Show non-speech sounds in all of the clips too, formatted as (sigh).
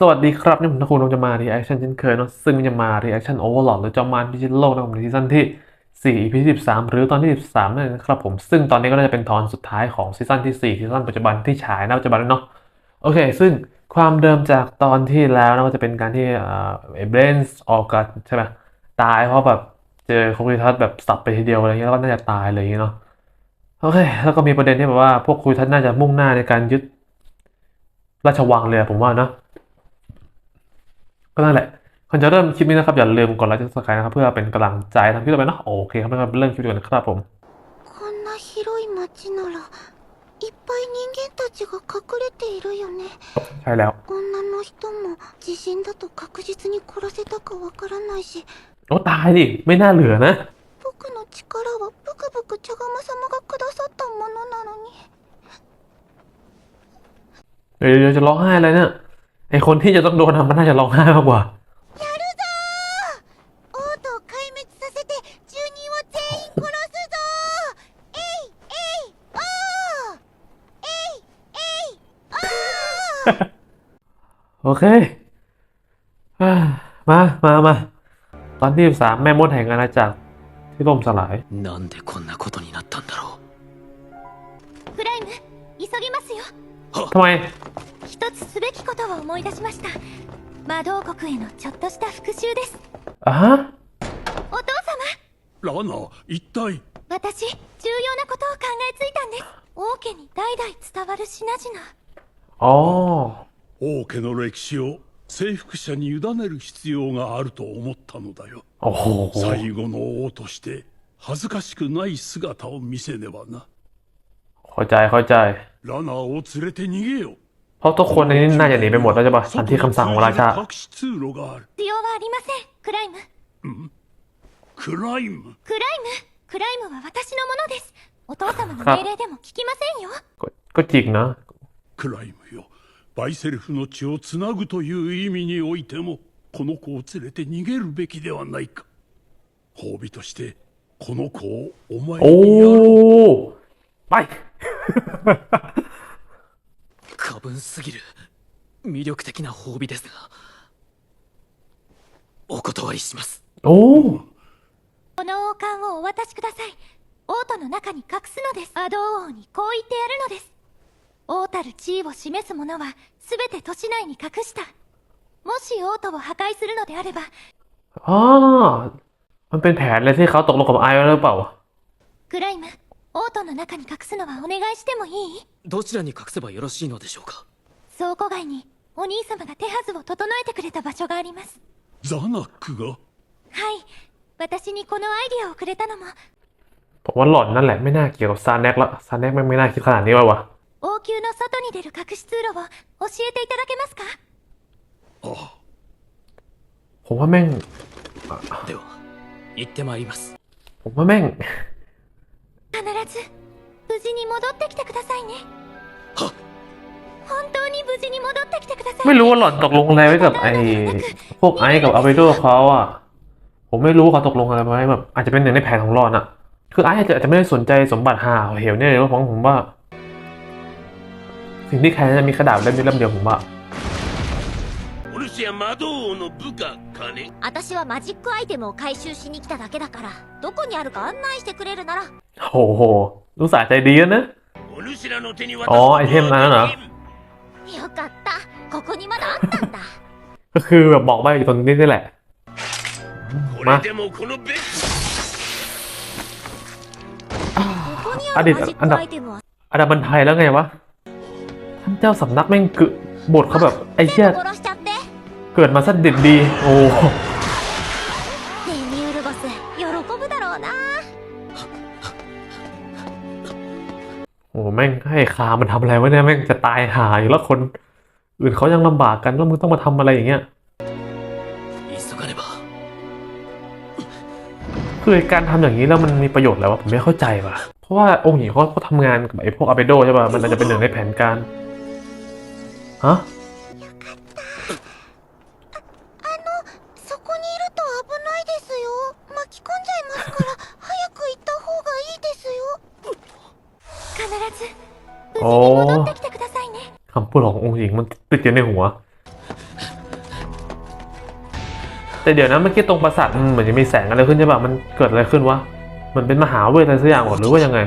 สวัสดีครับ นี่ผมทักคุณเราจะมา reaction เช่นเคยเนอะซึ่งจะมา reaction overlord หลอดหรือจอมารพิชิตโลกนะครับในซีซั่นที่ 4 EP 13 หรือตอนที่ 13นั่นเองนะครับผมซึ่งตอนนี้ก็น่าจะเป็นตอนสุดท้ายของซีซั่นที่ 4 ซีซั่นปัจจุบันที่ฉายณปัจจุบันเนาะโอเค ซึ่งความเดิมจากตอนที่แล้วนะก็จะเป็นการที่เอเบรนส์ออกกันใช่ไหมตายเพราะแบบเจอคุยทัศน์แบบสับไปทีเดียวอะไรเงี้ยแล้วก็น่าจะตายเลยเนาะโอเคแล้วก็มีประเด็นที่แบบว่าพวกคุยทัศน์น่าจะมุ่งหน้าในการยึดราชวังเลยผมว่านะ ก็นั่นแหละก่อนจะเริ่มคลิปนี้นะครับ อย่าลืมกดไลค์กด subscribe นะครับ เพื่อเป็นกำลังใจทำคลิปต่อไปเนาะโอเคครับงั้นเริ่มคลิปกันนะครับผม こんな広い町ならいっぱい人間たちが隠れているよね ใช่แล้ว 女の人も地震だと確実に殺せたかわからないし โอ้ตายดิ ไม่น่าเหลือนะ 僕の力はブクブク茶釜様がくださったものなのに เดี๋ยวเดี๋ยวจะร้องไห้เลยเนี่ย ไอคนที่จะต้องโดนมันน่าจะร้องไห้มากกว่าโอเค มา มา มา ตอนที่สามแม่มดแห่งอาณาจักรที่ล่มสลายนั่นทำไม 思い出しました。魔導国へのちょっとした復讐です。あ？お父様。ラナ一体？私重要なことを考えついたんです。王家に代々伝わる品々。ああ。王家の歴史を征服者に委ねる必要があると思ったのだよ。最後の王として恥ずかしくない姿を見せねばな。ほちゃいほちゃい。ラナーを連れて逃げよ。 ราะทุกคนในนี้น่าจะหนีไปหมดแล้วใช่ปะทันที่คำสั่งของราชา 隠し通路がある必要はありませんクライムクライムクライムクライムは私のものですお父様のครับ 命令でも聞きませんよ ก็ก็จริงนะ クライムよバイセルフの血をつなぐという意味においてもこの子を連れて逃げるべきではないか褒美としてこの子をお前 โอ้ にやろう ไป 過分すぎる魅力的な褒美ですがお断りします โอ้ この王冠をお渡しください王都の中に隠すのですアド王にこう言ってやるのです王たる地位を示すものは全て都市内に隠したもし王都を破壊するのであれば อ่ามันเป็นแผนเลยที่เขาตกลงกับไอซ์ไว้หรือเปล่า クライム 王都の中に隠すのはお願いしてもいいどちらに隠せばよろしいのでしょうか倉庫街にお兄様が手はずを整えてくれた場所がありますザナックがはい私にこのアイディアをくれたのも ผมว่าหล่อนนั่นแหละไม่น่าเกี่ยวกับซาแน็กละซาแน็กไม่งไม่น่าคิดขนาดนี้ว่ะวะ 王宮の外に出る隠し通路を教えていただけますかああ ผมว่าแม่ง では行ってまいります ผมว่าแม่ง 必ず無事に戻ってきてくださいねはっ本当に無事に戻ってきてください ไม่รู้ว่าหล่อนตกลงอะไรไว้กับไอ้พวกไอซ์กับอาเบโดเขาอ่ะ ผมไม่รู้ว่าเขาตกลงอะไรไว้แบบ อาจจะเป็นหนึ่งในแผนของหล่อนอ่ะ คือไอซ์อาจจะอาจจะไม่ได้สนใจสมบัติหาเหวเนี่ยเลยว่าผมผมว่า สิ่งที่แคร์จะมีกระดาษเล่มนี้เล่มเดียวผมว่า お主は魔導王の部下かね私はマジックアイテムを回収しに来ただけだからどこにあるか案内してくれるなら โหโหรู้สาห์ใจดีนะ お主らの手に渡す อ๋อไอเทมนั้นน่ะเหรอ よかったここにまだあったんだ ก็คือแบบบอกไปอยู่ตรงนี้นี่แหละ こまれでもこのベッここにあれあるマジックアイテムは อาดาบันไทยแล้วไงวะ ท่านเจ้าสำนักแม่งกึบทเขาแบบไอ้เหี้ย 全部殺しちゃって เกิดมาซะดิบดี โอ้โอ้แม่งให้คามันทำอะไรวะเนี่ยแม่งจะตายหายแล้วคน อื่นเขายังลำบากกันแล้วมึงต้องมาทำอะไรอย่างเงี้ยคือการทำอย่างนี้แล้วมันมีประโยชน์อะไรวะผมไม่เข้าใจว่ะ เพราะว่าองค์หญิงเขาเขาทำงานกับไอ้พวกอาเบโดใช่ป่ะ มันอาจจะเป็นหนึ่งในแผนการ ฮะ อคำพูดขององค์หญิงมันติดอยู่ในหัว แต่เดี๋ยวนะเมื่อกี้ตรงปราสาทเหมือนจะมีแสงอะไรขึ้นใช่ป่ะมันเกิดอะไรขึ้นวะมันเป็นมหาเวทอะไรสักอย่างหรือว่ายังไง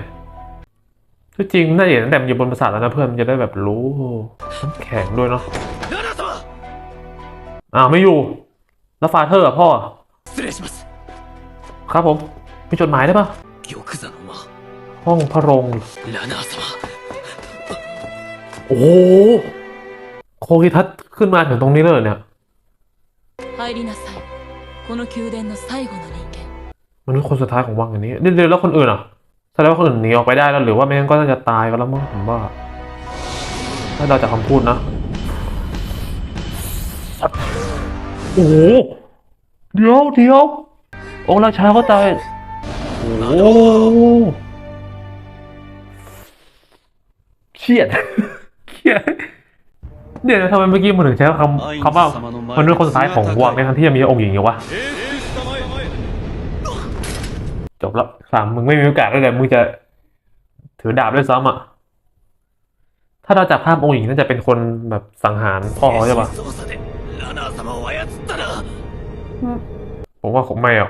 ที่จริงน่าจะเห็นแต่มันอยู่บนปราสาทแล้วนะเพื่อนมันจะได้แบบรู้แข็งด้วยเนาะอ้าวไม่อยู่ แล้วฟาเธอร์อะพ่อครับผมมีจดหมายได้ปะห้องพระรงลา โอ้โหโคกิทัตขึ้นมาถึงตรงนี้เลยเนี่ยมันคนสุดท้ายของวังอย่างนี้เดี๋ยวแล้วคนอื่นอะแสดงว่าคนอื่นหนีออกไปได้แล้วหรือว่าไม่งั้นก็น่าจะตายกันแล้วมั้งผมว่าถ้าเราจากคำพูดนะโอ้โหเดี๋ยวเดี๋ยวองค์ราชาก็ตายโอ้โหเชียด เดี๋ยวทำไมเมื่อกี้มันถึงใช้คำคำว่ามนุษย์คนสุดท้ายของวังในทั้งที่ยังมีองค์หญิงอยู่วะจบแล้วสามมึงไม่มีโอกาสแล้วแหละมึงจะถือดาบด้วยซ้ำอะ ถ้าเราจับภาพองค์หญิงน่าจะเป็นคนแบบสังหารพ่อใช่ปะผมว่าคงไม่อะ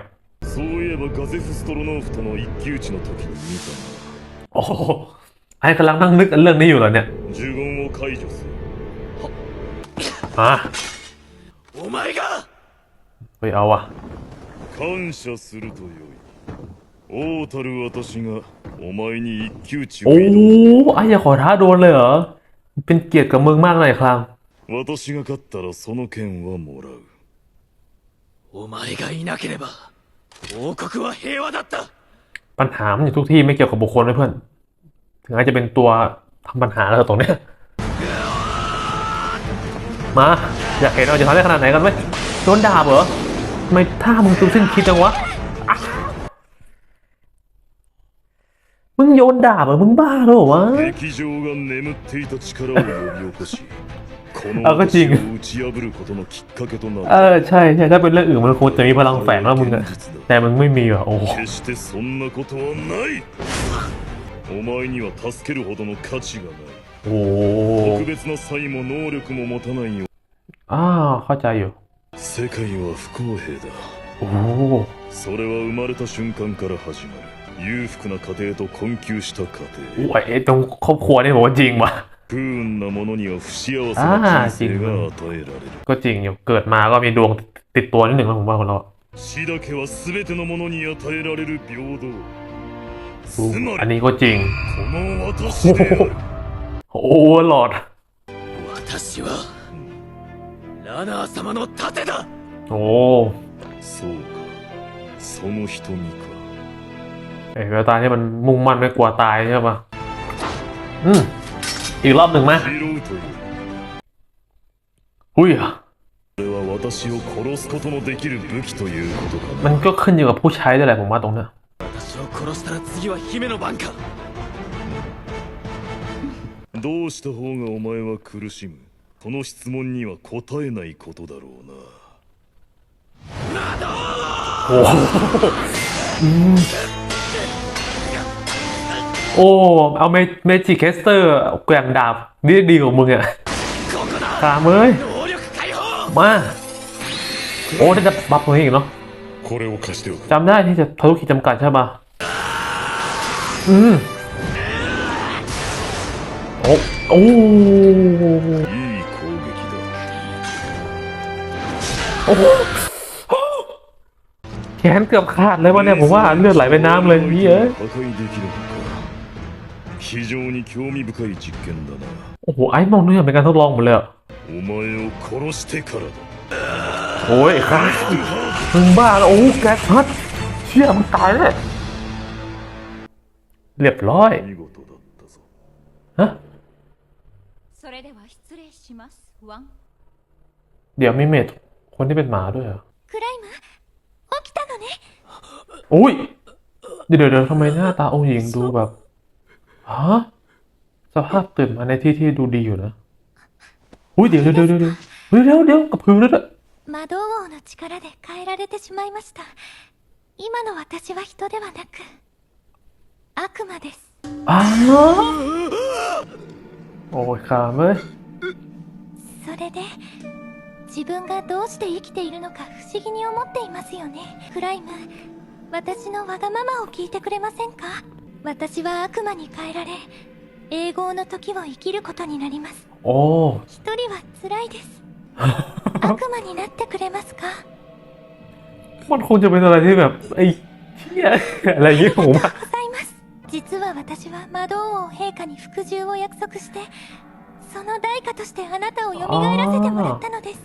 โอ้ไอ้กำลังนั่งนึกเรื่องนี้อยู่เหรอเนี่ยฮะ お前が ไปเอาอ่ะ 感謝するとよい王たる私がお前に一騎打ちを โอ้ 挑む ไอ้อย่าขอท้าโดนเลยเหรอ เป็นเกียรติกับมึงมากเลยครับ 私が勝ったらその剣はもらうお前がいなければ王国は平和だった ปัญหามันอยู่ทุกที่ไม่เกี่ยวกับบุคคลนะเพื่อน ถึงอาจจะเป็นตัวทำปัญหาแล้วตรงเนี้ย มา อยากเห็นเราจะทำได้ขนาดไหนกันไหมโดนดาบเหรอทำไมท่ามึงตูสิ้นคิดจังวะอ่ะมึงโยนดาบเหรอมึงบ้าเหรอวะ 劇場が眠っていた力を呼び起こしこのあこっち私を打ち破ることのきっかけとな เอ る อใช่ใช่ถ้าเป็นเรื่องอื่นมันคงจะมีพลังแฝงแล้วมึงอะแต่มึงไม่มีอ่ะโอ้โห 決してそんなことはないお前には助けるほどの価値がない โอ้โห 特別な才も能力も持たないよ อ่าเข้าใจอยู่ 世界は不公平だ โอ้โห それは生まれた瞬間から始まる裕福な家庭と困窮した家 โอ้ 庭 ยไอ้ตรงครอบครัวนี่ผมว่าจริงว่ะ 不運な者には不幸せあーな人生が与えられる ก็จริงอยู่เกิดมาก็มีดวงติดตัวนิดหนึ่งแล้วผมว่าคนเรา 死だけは全ての者に与えられる平等つ อัน まり นี้ก็จริง この私である (laughs) โอ้หลอด 私はラナー様の盾だ โอ้ そうかその瞳か ไอ้แววตาที่มันมุ่งมั่นไม่กลัวตายใช่ปะอืมอีกรอบหนึ่งไหม 拾うという อุ้ย これは私を殺すことのできる武器ということか มั な นก็ขึ้นอยู่กับผู้ใช้ด้วยแหละผมว่าตรงเนี้ย 私を殺したら次は姫の番か どうした方がお前は苦しむこの質問には答えないことだろうな โอ้โหอืมโอ้ เอาเมเมจิเคสเตอร์แกว่งดาบนี่ดีกว่ามึงอ่ะ ここだ ตามเอ้ย 能力解放 มา โอ้ได้จะบัฟตรงนี้อีกเนาะ これを貸しておく จำได้ที่จะทะลุขีดจำกัดใช่ปะอืม โอ้โอ้ いい攻撃だ โอ้โหแขนเกือบขาดเลยวะเนี่ยผมว่าเลือดไหลไปน้ำเลยพี่เอ้ย 破壊できるのか非常に興味深い実験だな โอ้โหไอ้มองนี่เป็นการทดลองหมดเลยอะ お前を殺してからだ โอ้ยครับมึงบ้าแล้วโอ้แกพัดเชี่ยมึงตายเลยเรียบร้อย 見事だったぞ ฮะ そ れでは失礼しますワン เดี๋ยวมีเมดคนที่เป็นหมาด้วยเหรอ クライム起きたのね โอ้ยเดี๋ยวเดี๋ยวเดี๋ยวทำไมหน้าตาองค์หญิงดูแบบฮะสภาพตื่นมาในที่ที่ดูดีอยู่นะอุ้ยเดี๋ยวเดี๋ยวเดี๋ยวเดี๋ยวเดี๋ยวเดี๋ยวเดี๋ยวกับพื้นแล้วด้วย 魔導王の力で変えられてしまいました今の私は人ではなく悪魔です อ้า วโอ้ยขามเอ้ย それで 自分がどうして生きているのか不思議に思っていますよねクライム私のわがままを聞いてくれませんか私は悪魔に変えられ永劫の時を生きることになります โอ้ 一人は辛いです(laughs) 悪魔になってくれますか มันคงจะเป็นอะไรที่แบบไอ้เหี้ยอะไรอย่างเงี้ยผมว่า ございます 実は私は魔導王陛下に服従を約束してその代価としてあなたを蘇らせてもらったのです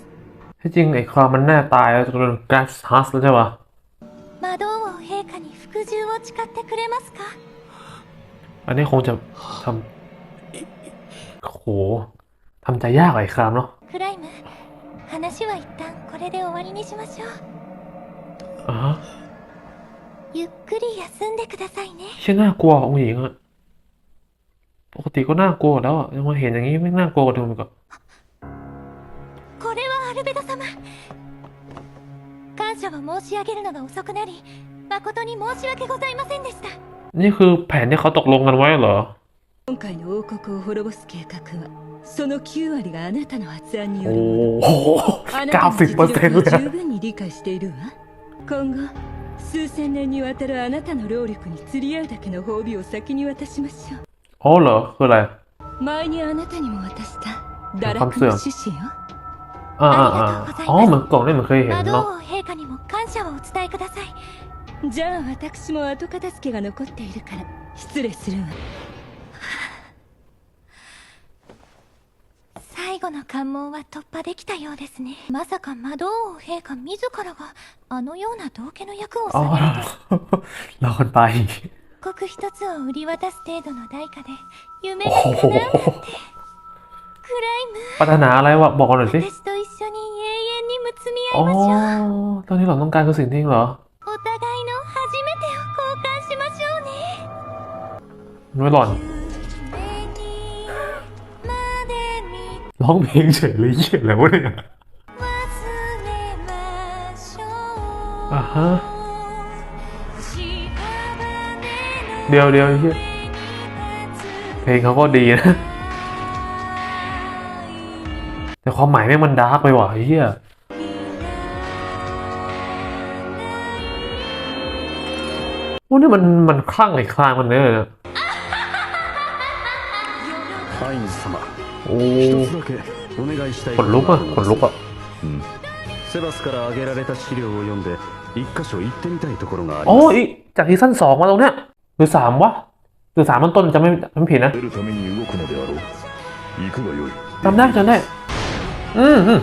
ที่จริงไอ้ครามมันแน่ตายแล้วจนเป็นแกรสฮัสแล้วใช่ปะ 魔導王陛下に服従を誓ってくれますか อันนี้คงจะทำโหทำใจยากอะไอ้ครามเนาะ クライム話は一旦これで終わりにしましょう อ่าฮะ ゆっくり休んでくださいね เชื่อน่ากลัวองค์หญิงอะปกติก็น่ากลัวแล้วอะยังมาเห็นอย่างนี้ไม่น่ากลัวกว่าเดิมอีกอะ これはアルベド様感謝を申し上げるのが遅くなり誠に申し訳ございませんでした นี่คือแผนที่เขาตกลงกันไว้เหรอ 今回の王国を滅ぼす計画はその9割があなたの発案によ โอ้ るもの โห あな เก้า たの สิบ 実 เปอร์เซ็นต์ 力 เลยを十分に理解しているわ今後 数千年にわたるあなたの労力に釣り合うだけの褒美を先に渡しましょう。哦ら、ほら？前にあなたにも渡した堕落の趣旨よ。ああああ。哦，我们狗类们あ以很闹。陛下にも感謝をお伝えください。じゃあ私も後片付けが残っているから失礼するわ。最後の関門は突破できたようですねまさか魔導王陛下自らがあのような道家の役を อ๋อ されると รอกันไป 刻一つを売り渡す程度の代価で夢 โอ้ が โห 叶うなんてクライ ปรารถนาอะไรวะบอกกันหน่อย ム สิ 私と一緒に永遠にむつみ อ๋ 合 อย ましょう ตอนนี้เราต้องการคือสิ่งที่เหรอ お互いの初めてを交換しましょうね ไม่หล่อน ร้องเพลงเฉยเลยเหี้ยแล้วะเนี่ย 忘れましょう อ่าฮะ 屍 เดียวเดียวเหี้ย に立つ เพลงเขาก็ดีนะ แต่ความหมายแม่งมันดาร์กไปว่ะไอ้เหี้ยโอ้นี่มันมันคลั่งไอ้คลางมันเนี่ยนะ ハインズ様 โอ้ 一つだけお願いしたい ขนลุกอ่ะขนลุกอ่ะ うんセバスから挙げられた資料を読んで一箇所行ってみたいところがあり อ๋อ ます อีจากซีซั่นสองมาตรงเนี้ยหรือสามวะหรือสามมันต้นจะไม่ไม่ผิดนะ 出るために動くのであろう行くがよい จำได้จำได้ อืมอืม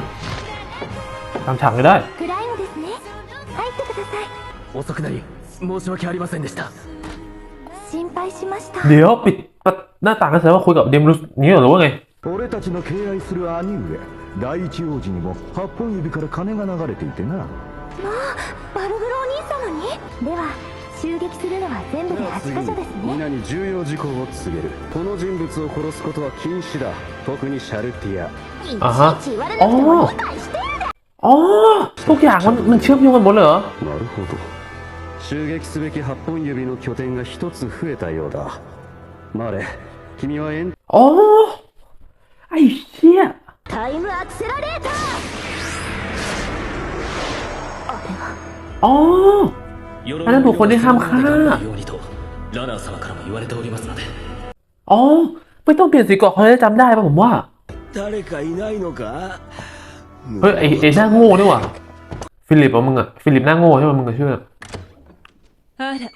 จำฉากไม่ได้ クライムですね入ってください遅くなり申し訳ありませんでした心配しました เดี๋ยวปิดประหน้าต่างกันเสร็จว่าคุยกับเดมรุสนี้เหรอหรือว่าไง 俺たちの敬愛する兄上第一王子にも八本指から金が流れていてなバルブロお兄様にでは襲撃するのは全部で8箇所ですね皆に重要事項を告げるこの人物を殺すことは禁止だ特にシャルティアいあはちいち言われなくても理解して อ๋อ ทุกอย่างมันมันเชื่อมโยงกันหมดเลยเหรอ なるほど襲撃すべき八本指の拠点が一つ増えたようだマーレ君はエン อ๋อ ไอ้เชี่ยไทม์อักเซลเลเตอร์อ๋ออันนั้นบุคนที่ห้ามฆ่าอ๋อไม่ต้องเปลี่ยนสีเกอกเขาจะจำได้ป่ะผมว่าเฮ้ยไอ้ไอ้น้าโง่ด้วยว่าฟิลิปอะมึงอะฟิลิปน่าโง่ใช่ไหมมึงก็เชื่อ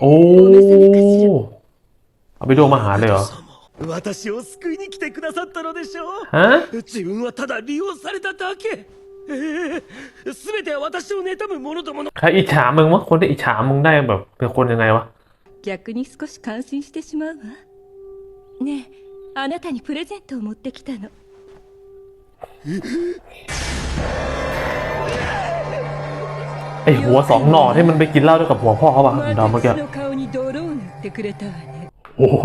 โอ้เอาไปดูมาหาเลยเหรอ 私を救いに来てくださったのでしょう ฮะ 自分はただ利用されただけええ全ては私を妬む者どもの ใครอิจฉามึงวะคนที่อิจฉามึงได้แบบเป็นคนยังไงวะ 逆に少し感心してしまうわねえあなたにプレゼントを持ってきたの ไอหัวสองหน่อที่มันไปกินเหล้าด้วยกับหัวพ่อเขาป่ะดาวเมื่อกี้ 私の顔に泥を塗ってくれたわね โอ้โห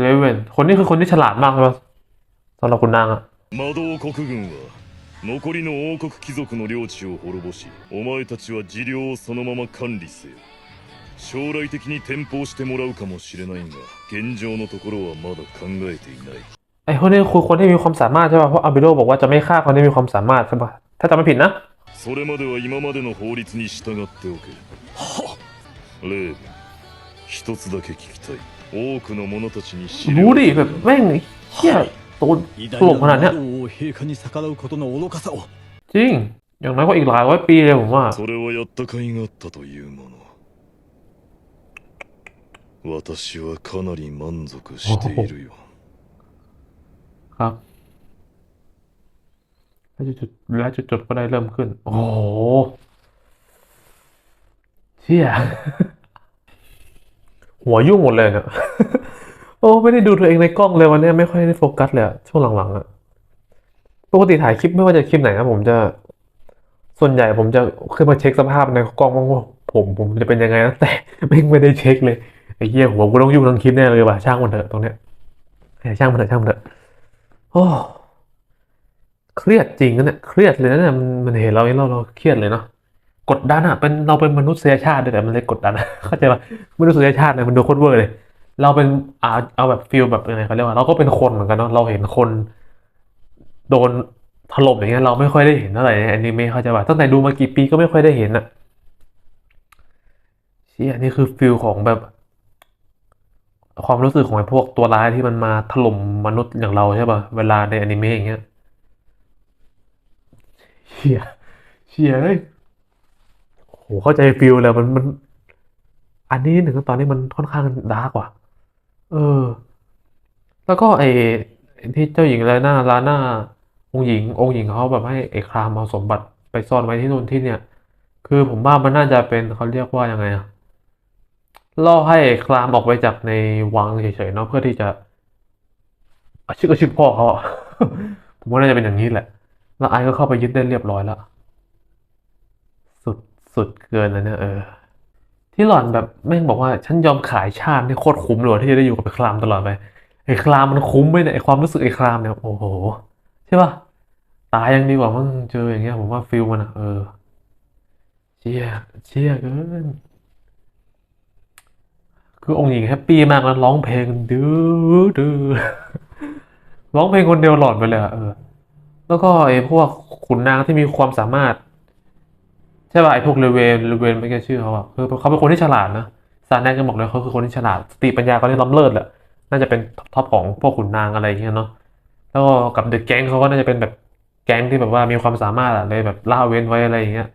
เลเวนคนนี้คือคนที่ฉลาดมากเลยปะสำหรับคุณนางอะ 魔導国軍は残りの王国貴族の領地を滅ぼしお前たちは自領をそのまま管理せよ将来的に転封してもらうかもしれないが現状のところはまだ考えていない ไอ้คนนี้คือคนที่มีความสามารถใช่ป่ะเพราะอาบิโดบอกว่าจะไม่ฆ่าคนที่มีความสามารถใช่ป่ะถ้าจำไม่ผิดนะ それまでは今までの法律に従っておけレーブン一つだけ聞きたい 多くの者たちに知 รู้ดิแบบแม่งเฮียตัว 偉 ตลก 大 ขนา な ดเนี้ย 魔道王陛下に逆らうことの愚かさを จริง อย่างน้อยก็อีกหลายร้อยปีเลยผมว่า それはやった甲斐があったというもの私はかなり満足しているよ ครับแล้วจุดๆแล้วจุดๆก็ได้เริ่มขึ้น โอ้โหเชี่ย หัวยุ่งหมดเลยเนี่ยโอ้ไม่ได้ดูตัวเองในกล้องเลยวันนี้ไม่ค่อยได้โฟกัสเลยช่วงหลังๆอะปกติถ่ายคลิปไม่ว่าจะคลิปไหนนะผมจะ ส่วนใหญ่ผมจะขึ้นมาเช็คสภาพในกล้องว่าผมผมจะเป็นยังไงนะแต่ไม่ไม่ได้เช็คเลยไอ้เหี้ยหัวกูต้องยุ่งทั้งคลิปแน่เลยว่ะช่างมันเถอะตรงเนี้ยช่างมันเถอะช่างมันเถอะโอ้เครียดจริงนะเนี่ยเครียดเลยนะเนี่ยมันมันเห็นเราเราเราเครียดเลยเนาะ กดดันอะเป็นเราเป็นมนุษยชาติด้วยแต่มันเลยกดดันเข้าใจป่ะมนุษยชาติเนี่ยมันดูโคตรเวอร์เลย เราเป็นอ่าเอาแบบฟิลแบบยังไงเขาเรียกว่าเราก็เป็นคนเหมือนกันเนาะเราเห็นคน โดนถล่มอย่างเงี้ยเราไม่ค่อยได้เห็นเท่าไหร่ในอนิเมะเข้าใจป่ะตั้งแต่ดูมากี่ปีก็ไม่ค่อยได้เห็นอะเชี่ยนี่คือฟิลของแบบ ความรู้สึกของไอ้พวกตัวร้ายที่มันมาถล่มมนุษย์อย่างเราใช่ป่ะเวลาในอนิเมะอย่างเงี้ยเชี่ยเชี่ยเอ้ย หเข้าใจฟิลเลยมันมัน อันนี้หนึ่งตอนนี้มันค่อนข้างดาร์กว่ะ เออ แล้วก็ไอ้ไอที่เจ้าหญิงลาน่าลาน่าองค์หญิง องค์หญิงเขาแบบให้ไอ้ครามเอาสมบัติไปซ่อนไว้ที่นู่นที่เนี่ย คือผมว่ามันน่าจะเป็นเขาเรียกว่ายังไงอะล่อให้คลามออกไปจากในวังเฉยๆเนาะเพื่อที่จะอาชื่อก็ชื่อพ่อเขาผมว่าน่าจะเป็นอย่างนี้แหละ แล้วไอ้ก็เข้าไปยึดได้เรียบร้อยแล้ว สุดเกินแล้วเนี่ยเออ ที่หล่อนแบบแม่งบอกว่าฉันยอมขายชาตินี่โคตรคุ้มเลยที่จะได้อยู่กับไอ้คลามตลอดไปไอ้คลามมันคุ้มไหมเนี่ยไอ้ความรู้สึกไอ้คลามเนี่ยโอ้โหใช่ปะตายยังดีกว่ามึงเจออย่างเงี้ยผมว่าฟิลมันอะเออเชี่ยเชี่ยเกินคือองค์หญิงแฮปปี้มากแล้วร้องเพลงดื้อดื้อร้องเพลงคนเดียวหลอนไปเลยอะเออ แล้วก็ไอ้พวกขุนนางที่มีความสามารถ ใช่ป่ะไอ้พวกเลเวนเลเวนไม่ใช่ชื่อเขาอะคือเขาเป็นคนที่ฉลาดนะซานแนกก็บอกเลยเขาคือคนที่ฉลาดสติปัญญาเขาที่ล้ำเลิศแหละน่าจะเป็นท็อปของพวกขุนนางอะไรอย่างเงี้ยเนาะแล้วก็กับเดอะแก๊งเขาก็น่าจะเป็นแบบแก๊งที่แบบว่ามีความสามารถอะเลยแบบล่าเว้นไว้อะไรอย่างเงี้ย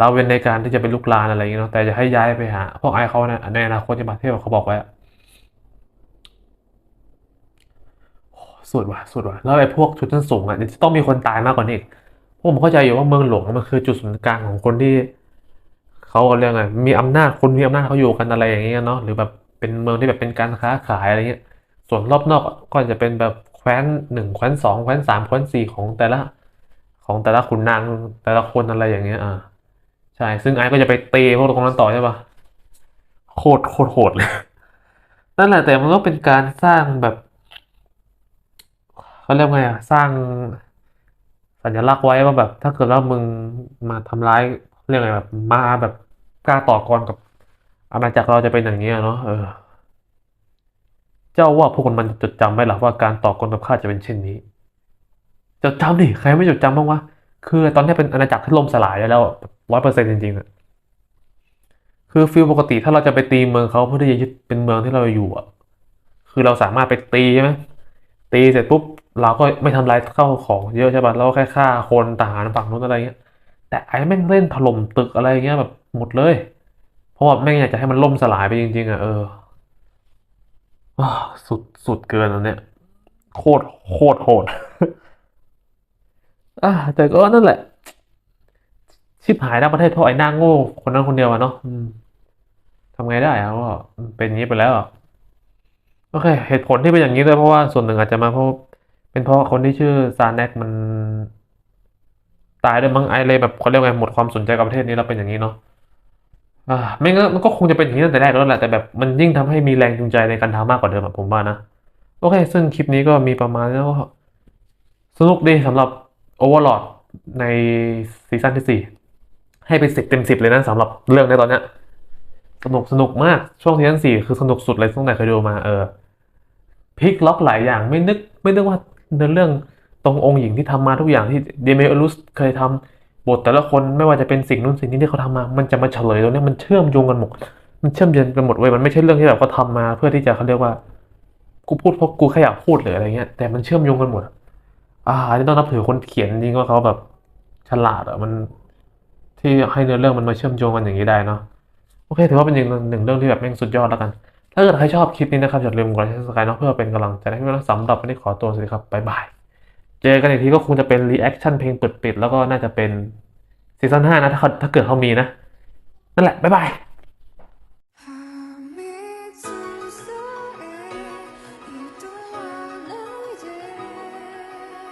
ละเว้นในการที่จะเป็นลูกลานอะไรอย่างเงี้ยเนาะแต่จะให้ย้ายไปหา พวกไอเขาเนี่ยในอนาคตจะมาเที่ยวเขาบอกไว้สุดว่ะสุดว่ะแล้วไอ้พวกชุดชั้นสูงอะจะต้องมีคนตายมากกว่านี้อีก ผมเข้าใจอยู่ว่าเมืองหลวงมันคือจุดศูนย์กลางของคนที่เขาเรียกไงมีอำนาจคนมีอำนาจเขาอยู่กันอะไรอย่างเงี้ยเนาะหรือแบบเป็นเมืองที่แบบเป็นการค้าขายอะไรเงี้ย ส่วนรอบนอกก็จะเป็นแบบแคว้นหนึ่งแคว้นสองแคว้นสามแคว้นสี่ของแต่ละของแต่ละขุนนางแต่ละคนอะไรอย่างเงี้ยอ่าใช่ ซึ่งไอซ์ก็จะไปเตีพวกตรงนั้นต่อใช่ปะโคตรโคตรโหดเลยนั่นแหละแต่มันก็เป็นการสร้างแบบเขาเรียกไงอะสร้าง สัญลักษณ์ไว้ว่าแบบ ถ้าเกิดว่ามึงมาทำร้ายเรียกไงแบบ มาแบบกล้าต่อกรกับอาณาจักรเราจะเป็นอย่างนี้เนาะเออ เจ้าว่าพวกคนมันจะจดจำไหมล่ะว่าการต่อกรกับข้าจะเป็นเช่นนี้จดจำดิใครไม่จดจำบ้างวะคือตอนนี้เป็นอาณาจักรที่ล่มสลายแล้วร้อยเปอร์เซ็นต์จริงๆอะคือฟิลปกติถ้าเราจะไปตีเมืองเขาเพื่อที่จะยึดเป็นเมืองที่เราอยู่อะคือเราสามารถไปตีใช่ไหมตีเสร็จปุ๊บ เราก็ไม่ทำลายข้าของเยอะใช่ป่ะเราก็แค่ฆ่าคนทหารฝั่งนู้นอะไรเงี้ย แต่ไอ้แม่งเล่นถล่มตึกอะไรเงี้ยแบบหมดเลย เพราะว่าแม่งอยากจะให้มันล่มสลายไปจริง ๆอะเออสุดสุดเกินอันเนี้ยโคตรโคตรโหดอ่าแต่ก็นั่นแหละ ชิบหายทั้งประเทศเพราะไอ้หน้าโง่คนนั้นคนเดียวอะเนาะทำไงได้อะก็เป็นอย่างนี้ไปแล้วอะโอเค เหตุผลที่เป็นอย่างนี้ด้วยเพราะว่าส่วนหนึ่งอาจจะมาเพราะ เป็นเพราะคนที่ชื่อซาแน็กมัน ตายด้วยมั้งไอเลยแบบเขาเรียกว่าไงหมดความสนใจกับประเทศนี้แล้วเป็นอย่างนี้เนาะอ่าไม่งั้นมันก็คงจะเป็นอย่างนี้ตั้งแต่แรกแล้วแหละแต่แบบมันยิ่งทำให้มีแรงจูงใจในการทำมากกว่าเดิมอะผมว่านะโอเค ซึ่งคลิปนี้ก็มีประมาณแล้วสนุกดีสำหรับ Overlord ในซีซั่นที่สี่ให้เป็นสิบเต็มสิบเลยนะสำหรับเรื่องในตอนเนี้ยสนุกสนุกมากช่วงซีซั่นสี่คือสนุกสุดเลยตั้งแต่เคยดูมาเออพลิกล็อกหลายอย่างไม่นึกไม่นึกว่า เนื้อเรื่องตรงองค์หญิงที่ทำมาทุกอย่างที่เดเมอรุสเคยทำบทแต่ละคนไม่ว่าจะเป็นสิ่งนู้นสิ่งนี้ที่เขาทำมา มันจะมาเฉลยตรงนี้มันเชื่อมโยงกันหมด มันเชื่อมโยงกันหมดเว้ยมันไม่ใช่เรื่องที่แบบเขาทำมา เพื่อที่จะเขาเรียกว่ากูพูดเพราะกูแค่อยากพูดหรืออะไรเงี้ยแต่มันเชื่อมโยงกันหมด อ่าอันนี้ต้องนับถือคนเขียนจริงว่าเขาแบบฉลาดอะมันที่ให้เนื้อเรื่องมันมาเชื่อมโยงกันอย่างนี้ได้เนาะโอเคถือว่าเป็นหนึ่งหนึ่งเรื่องที่แบบแม่งสุดยอดแล้วกัน ถ้าเกิดใครชอบคลิปนี้นะครับอย่าลืมกดไลค์สกายเนาะเพื่อเป็นกำลังใจให้ด้วยนะสำหรับวันนี้ขอตัวสวัสดีครับบ๊ายบายเจอกันอีกทีก็คงจะเป็นรีแอคชั่นเพลงปิดๆแล้วก็น่าจะเป็นซีซั่นห้านะถ้าเขาถ้าเกิดเขามีนะนั่นแหละบ๊ายบาย